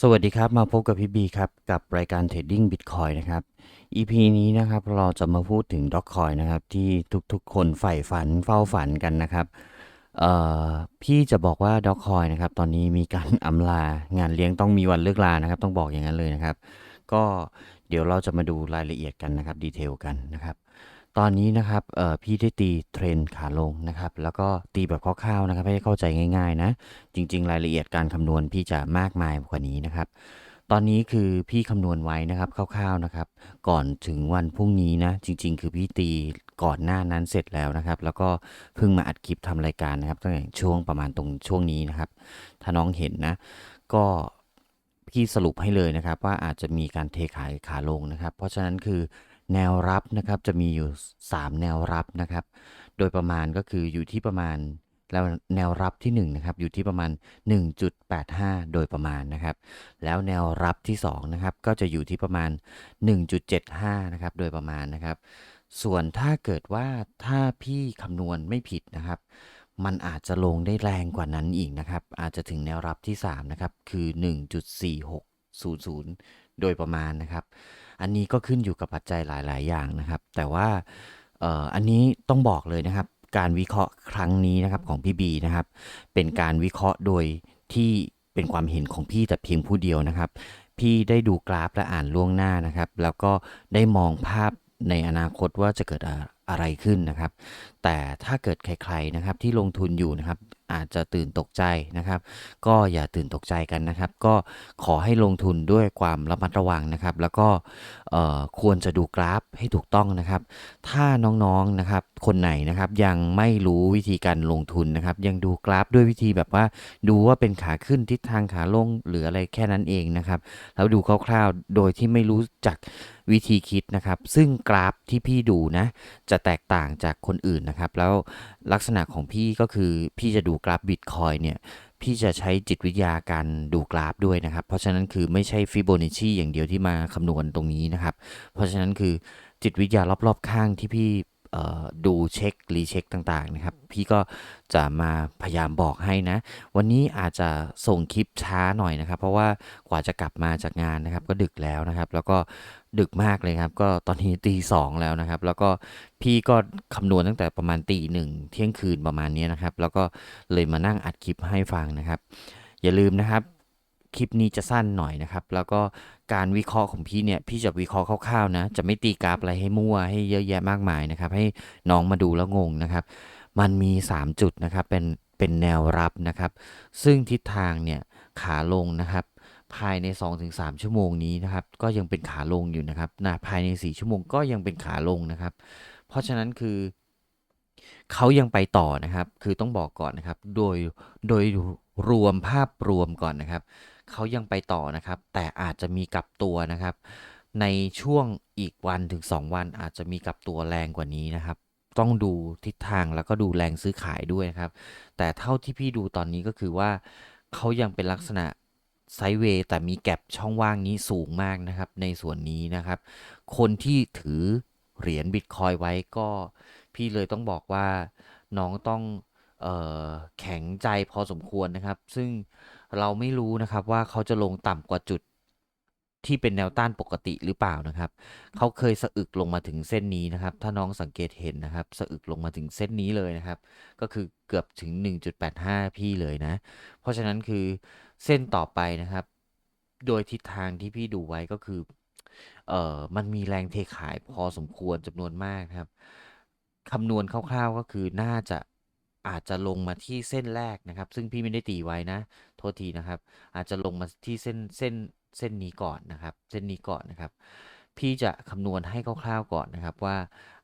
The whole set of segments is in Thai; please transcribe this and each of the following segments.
สวัสดีครับ มาพบกับพี่บีครับ กับรายการ Trading Bitcoin นะครับ EP นี้นะครับเราจะมาพูดถึง Dogecoin นะครับ ที่ทุกๆ คนใฝ่ฝันเฝ้าฝันกันนะครับพี่จะบอกว่า Dogecoin นะครับ ตอนนี้มีการอำลางานเลี้ยงต้องมีวันเลิกลานะครับ ต้องบอกอย่างนั้นเลยนะครับ ก็เดี๋ยวเราจะมาดูรายละเอียดกันนะครับดีเทลกันนะครับ ตอนนี้นะครับ เอ่อ พี่ได้ตีเทรนขาลงนะครับ แล้วก็ตีแบบคร่าวๆนะครับ ให้เข้าใจง่าย ๆ นะ จริง ๆ รายละเอียดการคำนวณพี่จะมากมายกว่านี้นะครับ ตอนนี้คือพี่คำนวณไว้นะครับคร่าวๆนะครับ ก่อนถึงวันพรุ่งนี้นะ จริง ๆ คือพี่ตีก่อนหน้านั้นเสร็จแล้วนะครับ แล้วก็เพิ่งมาอัดคลิปทำรายการนะครับตั้งแต่ช่วงประมาณตรงช่วงนี้นะครับ ถ้าน้องเห็นนะ ก็พี่สรุปให้เลยนะครับ ว่าอาจจะมีการเทขายขาลงนะครับ เพราะฉะนั้นคือ แนวรับนะครับจะมีอยู่ 3 แนวรับนะครับ โดยประมาณก็คืออยู่ที่ประมาณแล้วแนวรับที่1นะครับอยู่ที่ประมาณ 1.85 โดยประมาณนะครับ แล้วแนวรับที่2นะครับก็จะอยู่ที่ประมาณ 1.75 นะครับ โดยประมาณนะครับ ส่วนถ้าเกิดว่าถ้าพี่คำนวณไม่ผิดนะครับ มันอาจจะลงได้แรงกว่านั้นอีกนะครับ อาจจะถึงแนวรับที่3นะครับคือ 1.4600 โดยประมาณนะครับ อันนี้ก็ขึ้นอยู่กับปัจจัยหลาย ๆ อย่างนะครับ แต่ว่าอันนี้ต้องบอกเลยนะครับ การวิเคราะห์ครั้งนี้นะครับของพี่บีนะครับ เป็นการวิเคราะห์โดยที่เป็นความเห็นของพี่แต่เพียงผู้เดียวนะครับ พี่ได้ดูกราฟและอ่านล่วงหน้านะครับ แล้วก็ได้มองภาพในอนาคตว่าจะเกิดอะไรขึ้นนะครับ แต่ถ้าเกิดใครๆนะครับที่ลงทุนอยู่นะครับอาจจะตื่นตกใจนะครับ ก็อย่าตื่นตกใจกันนะครับ ก็ขอให้ลงทุนด้วยความระมัดระวังนะครับ แล้วก็ควรจะดูกราฟให้ถูกต้องนะครับ ถ้าน้องๆนะครับคนไหนนะครับยังไม่รู้วิธีการลงทุนนะครับ ยังดูกราฟด้วยวิธีแบบว่า ดูว่าเป็นขาขึ้นทิศทางขาลงหรืออะไรแค่นั้นเองนะครับแล้วดูคร่าวๆโดยที่ไม่รู้จักวิธีคิดนะครับ ซึ่งกราฟที่พี่ดูนะจะแตกต่างจากคนอื่นนะครับครับ แล้วลักษณะของพี่ก็คือพี่จะดูกราฟบิตคอยเนี่ยพี่จะใช้จิตวิทยาการดูกราฟด้วยนะครับ เพราะฉะนั้นคือไม่ใช่ฟิโบนัชชีอย่างเดียวที่มาคำนวณตรงนี้นะครับ เพราะฉะนั้นคือจิตวิทยารอบๆข้างที่พี่ ดูเช็ครีเช็คต่างๆนะครับ พี่ก็จะมาพยายามบอกให้นะ วันนี้อาจจะส่งคลิปช้าหน่อยนะครับ เพราะว่ากว่าจะกลับมาจากงานนะครับ ก็ดึกแล้วนะครับ แล้วก็ดึกมากเลยครับ ก็ตอนนี้ตีสองแล้วนะครับ แล้วก็พี่ก็คำนวณตั้งแต่ประมาณตีหนึ่งเที่ยงคืนประมาณนี้นะครับ แล้วก็เลยมานั่งอัดคลิปให้ฟังนะครับ อย่าลืมนะครับ คลิปนี้จะสั้นหน่อยนะครับ แล้วก็การวิเคราะห์ของพี่เนี่ย พี่จะวิเคราะห์คร่าวๆนะ จะไม่ตีกราฟอะไรให้มั่วให้เยอะแยะมากมายนะครับ ให้น้องมาดูแล้วงงนะครับ มันมี 3 จุดนะครับ เป็นเป็นแนวรับนะครับ ซึ่งทิศทางเนี่ยขาลงนะครับ ภายใน 2-3 ชั่วโมงนี้นะครับ ก็ยังเป็นขาลงอยู่นะครับนะภายใน 4 ชั่วโมงก็ยังเป็นขาลงนะครับ เพราะฉะนั้นคือเขายังไปต่อนะครับ คือต้องบอกก่อนนะครับ โดยโดยรวมภาพรวมก่อนนะครับ เขายังไปต่อนะครับ แต่อาจจะมีกลับตัวนะครับ ในช่วงอีกวันถึง 2 วันอาจจะมีกลับตัวแรงกว่านี้นะครับ ต้องดูทิศทางแล้วก็ดูแรงซื้อขายด้วยนะครับ แต่เท่าที่พี่ดูตอนนี้ก็คือว่าเขายังเป็นลักษณะไซเวย์แต่มีแก็บช่องว่างนี้สูงมากนะครับ ในส่วนนี้นะครับ คนที่ถือเหรียญบิตคอยไว้ก็พี่เลยต้องบอกว่าน้องต้องออแข็งใจพอสมควรนะครับ ซึ่ง เราไม่รู้นะครับว่าเขาจะลงต่ำกว่าจุดที่เป็นแนวต้านปกติหรือเปล่านะครับ เขาเคยสะอึกลงมาถึงเส้นนี้นะครับ ถ้าน้องสังเกตเห็นนะครับ สะอึกลงมาถึงเส้นนี้เลยนะครับ ก็คือเกือบถึง 1.85 พี่เลยนะ เพราะฉะนั้นคือเส้นต่อไปนะครับ โดยทิศทางที่พี่ดูไว้ก็คือ เอ่อ มันมีแรงเทขายพอสมควรจำนวนมากครับ คำนวณคร่าวๆก็คือน่าจะอาจจะลงมาที่เส้นแรกนะครับ ซึ่งพี่ไม่ได้ตีไว้นะ ษทีนะครับ อาจจะลงมาที่เส้นเส้นเส้นนี้ก่อนนะครับ เส้นนี้ก่อนนะครับ พี่จะคำนวณให้คร่าวๆก่อนนะครับ ว่า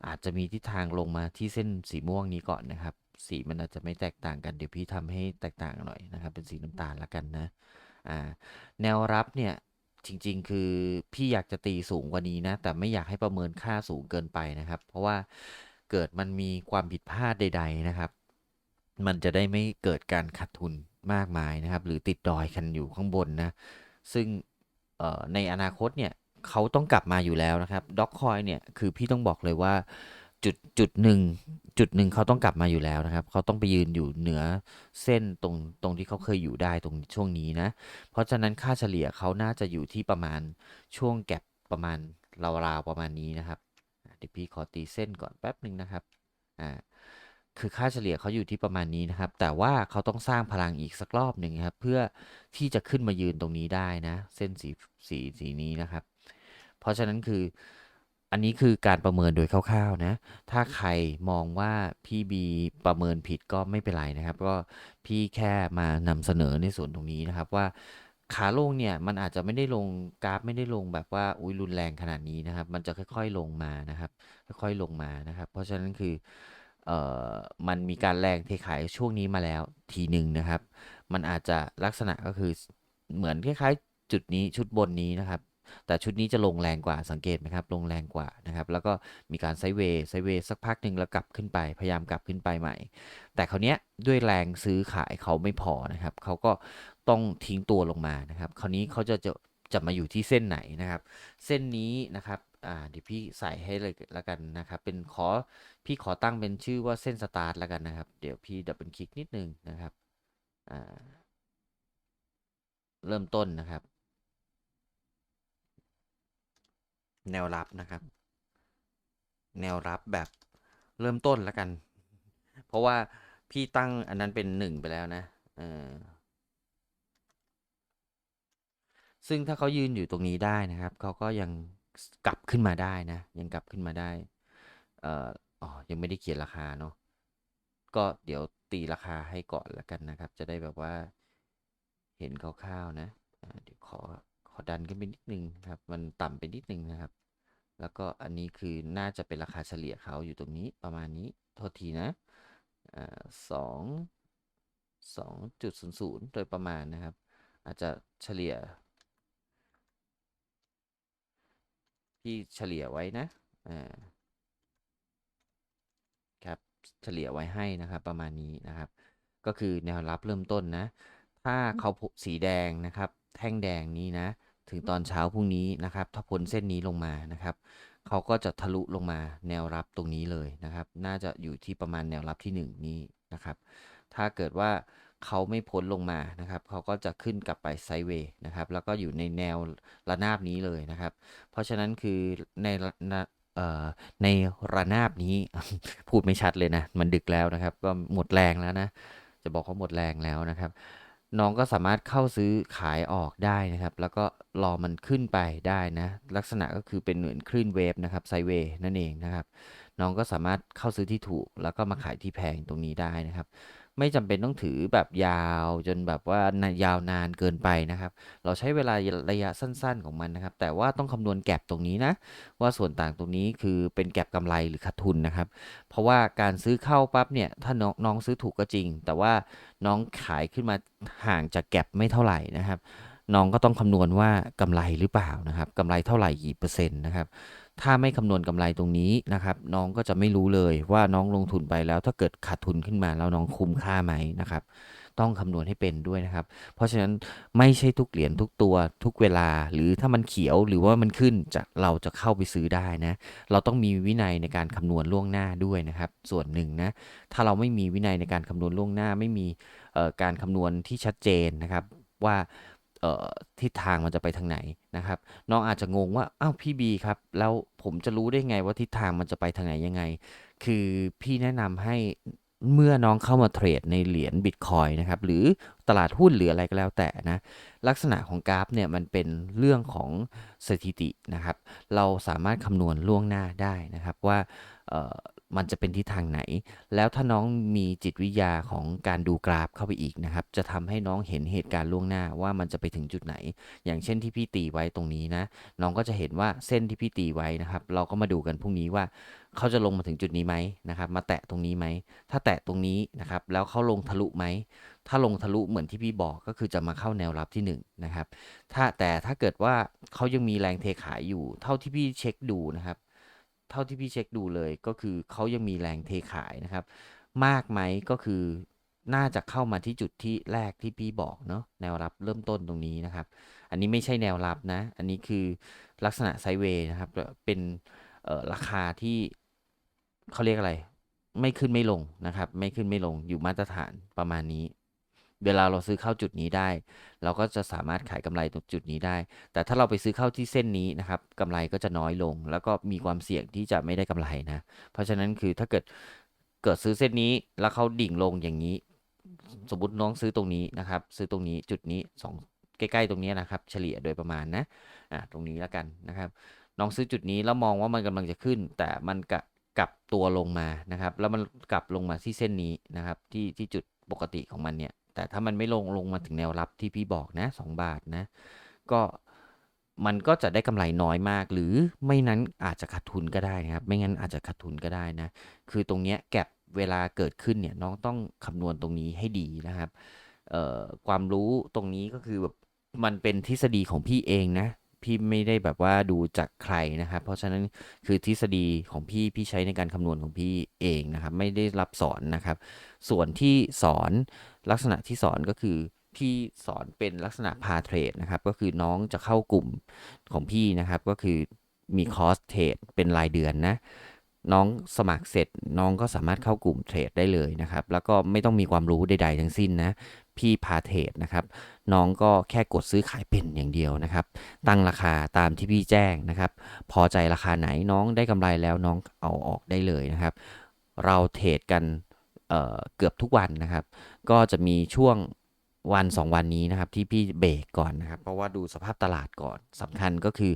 อาจจะมีทิศทางลงมาที่เส้นสีม่วงนี้ก่อนนะครับ สีมันอาจจะไม่แตกต่างกันเดี๋ยวพี่ทำให้แตกต่างหน่อยนะครับ เป็นสีน้ำตาลละกันนะอ่าแนวรับเนี่ยจริงๆ คือพี่อยากจะตีสูงกว่านี้นะ แต่ไม่อยากให้ประเมินค่าสูงเกินไปนะครับ เพราะว่าเกิดมันมีความผิดพลาดใด ๆนะครับ มันจะได้ไม่เกิดการขาดทุน มากมายนะครับ หรือติดดอยกันอยู่ข้างบนนะ ซึ่งในอนาคตเนี่ยเขาต้องกลับมาอยู่แล้วนะครับด็อกคอยเนี่ยคือพี่ต้องบอกเลยว่าจุดจุดหนึ่งจุดหนึ่งเขาต้องกลับมาอยู่แล้วนะครับ เขาต้องไปยืนอยู่เหนือเส้นตรงตรงที่เขาเคยอยู่ได้ตรงช่วงนี้นะ เพราะฉะนั้นค่าเฉลี่ยเขาน่าจะอยู่ที่ประมาณช่วงแก็บประมาณราวๆประมาณนี้นะครับเดี๋ยวพี่ขอตีเส้นก่อนแป๊บหนึ่งนะครับอ่า คือค่าเฉลี่ยเขาอยู่ที่ประมาณนี้นะครับ แต่ว่าเขาต้องสร้างพลังอีกสักรอบหนึ่งครับ เพื่อที่จะขึ้นมายืนตรงนี้ได้นะ เส้นสีสีสีนี้นะครับ เพราะฉะนั้นคืออันนี้คือการประเมินโดยคร่าวๆนะ ถ้าใครมองว่าพี่บีประเมินผิดก็ไม่เป็นไรนะครับ ก็พี่แค่มานำเสนอในส่วนตรงนี้นะครับว่าขาลงเนี่ยมันอาจจะไม่ได้ลงกราฟไม่ได้ลงแบบว่าอุ้ยรุนแรงขนาดนี้นะครับ มันจะค่อย ๆลงมานะครับ ค่อยๆลงมานะครับ เพราะฉะนั้นคือ เอ่อมันมีการแรงเทขายช่วงนี้มาแล้วทีหนึ่งนะครับ มันอาจจะลักษณะก็คือเหมือนคล้ายๆ จุดนี้ชุดบนนี้นะครับ แต่ชุดนี้จะลงแรงกว่าสังเกตไหมครับ ลงแรงกว่านะครับ แล้วก็มีการไซเวย์ไซเวย์สักพักหนึ่งแล้วกลับขึ้นไปพยายามกลับขึ้นไปใหม่ แต่คราวเนี้ยด้วยแรงซื้อขายเขาไม่พอนะครับเขาก็ต้องทิ้งตัวลงมานะครับ คราวนี้เขาจะจะจะมาอยู่ที่เส้นไหนนะครับ เส้นนี้นะครับ อ่าเดี๋ยวพี่ใส่ให้เลยแล้วกันนะครับ เป็นขอพี่ขอตั้งเป็นชื่อว่าเส้นสตาร์ทแล้วกันนะครับ เดี๋ยวพี่ดับเบิลคลิกนิดนึงนะครับอ่าเริ่มต้นนะครับ แนวรับนะครับ แนวรับแบบเริ่มต้นแล้วกัน เพราะว่าพี่ตั้งอันนั้นเป็นหนึ่งไปแล้วนะเออซึ่งถ้าเขายืนอยู่ตรงนี้ได้นะครับ เขาก็ยัง กลับขึ้นมาได้นะ ยังกลับขึ้นมาได้เอ่ออ๋อยังไม่ได้เขียนราคาเนาะก็เดี๋ยวตีราคาให้ก่อนแล้วกันนะครับ จะได้แบบว่าเห็นคร่าวๆนะเดี๋ยวขอขอดันขึ้นไปนิดนึงครับ มันต่ำไปนิดนึงนะครับ แล้วก็อันนี้คือน่าจะเป็นราคาเฉลี่ยเขาอยู่ตรงนี้ประมาณนี้โทษทีนะอ่าสองสองจุดศูนย์ศูนย์โดยประมาณนะครับ อาจจะเฉลี่ย พี่เฉลี่ยไว้นะอ่าครับเฉลี่ยไว้ให้นะครับ ประมาณนี้นะครับ ก็คือแนวรับเริ่มต้นนะ ถ้าเขาพสีแดงนะครับ แท่งแดงนี้นะ ถึงตอนเช้าพรุ่งนี้นะครับ ถ้าพ้นเส้นนี้ลงมานะครับเขาก็จะทะลุลงมาแนวรับตรงนี้เลยนะครับ น่าจะอยู่ที่ประมาณแนวรับที่ 1 นี้นะครับ ถ้าเกิดว่า เขาไม่พ้นลงมานะครับ เขาก็จะขึ้นกลับไปไซเวย์นะครับ แล้วก็อยู่ในแนวระนาบนี้เลยนะครับ เพราะฉะนั้นคือในระนาเอ่อในระนาบนี้พูดไม่ชัดเลยนะ มันดึกแล้วนะครับ ก็หมดแรงแล้วนะ จะบอกว่าหมดแรงแล้วนะครับ น้องก็สามารถเข้าซื้อขายออกได้นะครับ แล้วก็รอมันขึ้นไปได้นะ ลักษณะก็คือเป็นเหมือนคลื่นเวฟนะครับไซเวย์นั่นเองนะครับ น้องก็สามารถเข้าซื้อที่ถูก แล้วก็มาขายที่แพงตรงนี้ได้นะครับ ไม่จำเป็นต้องถือแบบยาวจนแบบว่านายาวนานเกินไปนะครับ เราใช้เวลาระยะสั้นๆของมันนะครับ แต่ว่าต้องคำนวณแก็บตรงนี้นะ ว่าส่วนต่างตรงนี้คือเป็นแก็บกำไรหรือขาดทุนนะครับ เพราะว่าการซื้อเข้าปั๊บเนี่ยถ้าน้ององซื้อถูกก็จริง แต่ว่าน้องขายขึ้นมาห่างจากแก็บไม่เท่าไหร่นะครับ น้องก็ต้องคำนวณว่ากำไรหรือเปล่านะครับกำไรเท่าไหร่กี่เปอร์เซ็นต์นะครับ ถ้าไม่คำนวณกำไรตรงนี้นะครับ น้องก็จะไม่รู้เลยว่าน้องลงทุนไปแล้ว ถ้าเกิดขาดทุนขึ้นมาแล้วน้องคุ้มค่าไหมนะครับ ต้องคำนวณให้เป็นด้วยนะครับ เพราะฉะนั้นไม่ใช่ทุกเหรียญทุกตัวทุกเวลา หรือถ้ามันเขียวหรือว่ามันขึ้นจะเราจะเข้าไปซื้อได้นะ เราต้องมีวินัยในการคำนวณล่วงหน้าด้วยนะครับ ส่วนหนึ่งนะถ้าเราไม่มีวินัยในการคำนวณล่วงหน้า ไม่มีการคำนวณที่ชัดเจนนะครับว่า ทิศทางมันจะไปทางไหนนะครับ น้องอาจจะงงว่าอ้าวพี่บีครับ แล้วผมจะรู้ได้ไงว่าทิศทางมันจะไปทางไหนยังไง คือพี่แนะนำให้เมื่อน้องเข้ามาเทรดในเหรียญบิตคอยนะครับ หรือตลาดหุ้นหรืออะไรก็แล้วแต่นะ ลักษณะของกราฟเนี่ยมันเป็นเรื่องของสถิตินะครับ เราสามารถคำนวณล่วงหน้าได้นะครับว่า มันจะเป็นทิศทางไหน แล้วถ้าน้องมีจิตวิทยาของการดูกราฟเข้าไปอีกนะครับ จะทำให้น้องเห็นเหตุการณ์ล่วงหน้าว่ามันจะไปถึงจุดไหน อย่างเช่นที่พี่ตีไว้ตรงนี้นะ น้องก็จะเห็นว่าเส้นที่พี่ตีไว้นะครับ เราก็มาดูกันพรุ่งนี้ว่าเขาจะลงมาถึงจุดนี้ไหมนะครับ มาแตะตรงนี้ไหม ถ้าแตะตรงนี้นะครับ แล้วเขาลงทะลุไหม ถ้าลงทะลุเหมือนที่พี่บอกก็คือจะมาเข้าแนวรับที่1นงนะครับ ถ้าแต่ถ้าเกิดว่าเขายังมีแรงเทขายอยู่ เท่าที่พี่เช็คดูนะครับ เท่าที่พี่เช็คดูเลยก็คือเขายังมีแรงเทขายนะครับ มากไหมก็คือน่าจะเข้ามาที่จุดที่แรกที่พี่บอกเนาะแนวรับเริ่มต้นตรงนี้นะครับ อันนี้ไม่ใช่แนวรับนะ อันนี้คือลักษณะไซเวย์นะครับ เป็นราคาที่เขาเรียกอะไร ไม่ขึ้นไม่ลงนะครับ ไม่ขึ้นไม่ลงอยู่มาตรฐานประมาณนี้ เวลาเราซื้อเข้าจุดนี้ได้ เราก็จะสามารถขายกำไรตรงจุดนี้ได้ แต่ถ้าเราไปซื้อเข้าที่เส้นนี้นะครับกำไรก็จะน้อยลง แล้วก็มีความเสี่ยงที่จะไม่ได้กำไรนะ เพราะฉะนั้นคือถ้าเกิดเกิดซื้อเส้นนี้แล้วเขาดิ่งลงอย่างนี้ สมมติน้องซื้อตรงนี้นะครับ ซื้อตรงนี้จุดนี้สองใกล้ๆตรงนี้นะครับ เฉลี่ยโดยประมาณนะอ่าตรงนี้แล้วกันนะครับ น้องซื้อจุดนี้แล้วมองว่ามันกำลังจะขึ้น แต่มันกะกลับตัวลงมานะครับ แล้วมันกลับลงมาที่เส้นนี้นะครับ ที่ที่จุดปกติของมันเนี่ย แต่ถ้ามันไม่ลงลงมาถึงแนวรับที่พี่บอกนะสองบาทนะ ก็มันก็จะได้กำไรน้อยมาก หรือไม่นั้นอาจจะขาดทุนก็ได้นะครับ ไม่งั้นอาจจะขาดทุนก็ได้นะ คือตรงเนี้ยแก็บเวลาเกิดขึ้นเนี่ยน้องต้องคำนวณตรงนี้ให้ดีนะครับความรู้ตรงนี้ก็คือแบบมันเป็นทฤษฎีของพี่เองนะ พี่ไม่ได้แบบว่าดูจากใครนะครับ เพราะฉะนั้นคือทฤษฎีของพี่พี่ใช้ในการคำนวณของพี่เองนะครับ ไม่ได้รับสอนนะครับ ส่วนที่สอนลักษณะที่สอนก็คือพี่สอนเป็นลักษณะพาเทรดนะครับ ก็คือน้องจะเข้ากลุ่มของพี่นะครับ ก็คือมีคอร์สเทรดเป็นรายเดือนนะน้องสมัครเสร็จน้องก็สามารถเข้ากลุ่มเทรดได้เลยนะครับ แล้วก็ไม่ต้องมีความรู้ใด ๆ ทั้งสิ้นนะ พี่พาเทรดนะครับน้องก็แค่กดซื้อขายเป็นอย่างเดียวนะครับ ตั้งราคาตามที่พี่แจ้งนะครับ พอใจราคาไหนน้องได้กำไรแล้วน้องเอาออกได้เลยนะครับ เราเทรดกันเเกือบทุกวันนะครับ ก็จะมีช่วงวัน 2 วันนี้นะครับที่พี่เบรกก่อนนะครับ เพราะว่าดูสภาพตลาดก่อนสำคัญก็คือ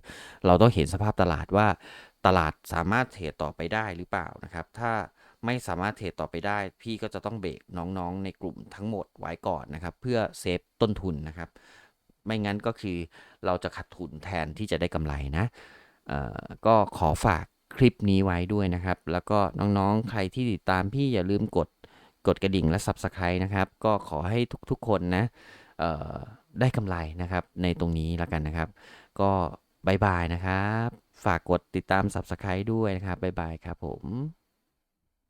เราต้องเห็นสภาพตลาดว่าตลาดสามารถเทรดต่อไปได้หรือเปล่านะครับ ถ้า ไม่สามารถเทรดต่อไปได้ พี่ก็จะต้องเบรกน้องๆ ในกลุ่มทั้งหมดไว้ก่อนนะครับ เพื่อเซฟต้นทุนนะครับ ไม่งั้นก็คือเราจะขาดทุนแทนที่จะได้กำไรนะเอ่อก็ขอฝากคลิปนี้ไว้ด้วยนะครับ แล้วก็น้องๆ ใครที่ติดตามพี่อย่าลืมกดกดกระดิ่งและ Subscribe นะครับ ก็ขอให้ทุกๆคนนะเอ่อได้กำไรนะครับในตรงนี้แล้วกันนะครับ ก็บายบายนะครับ ฝากกดติดตาม Subscribe ด้วยนะครับบายบายครับผม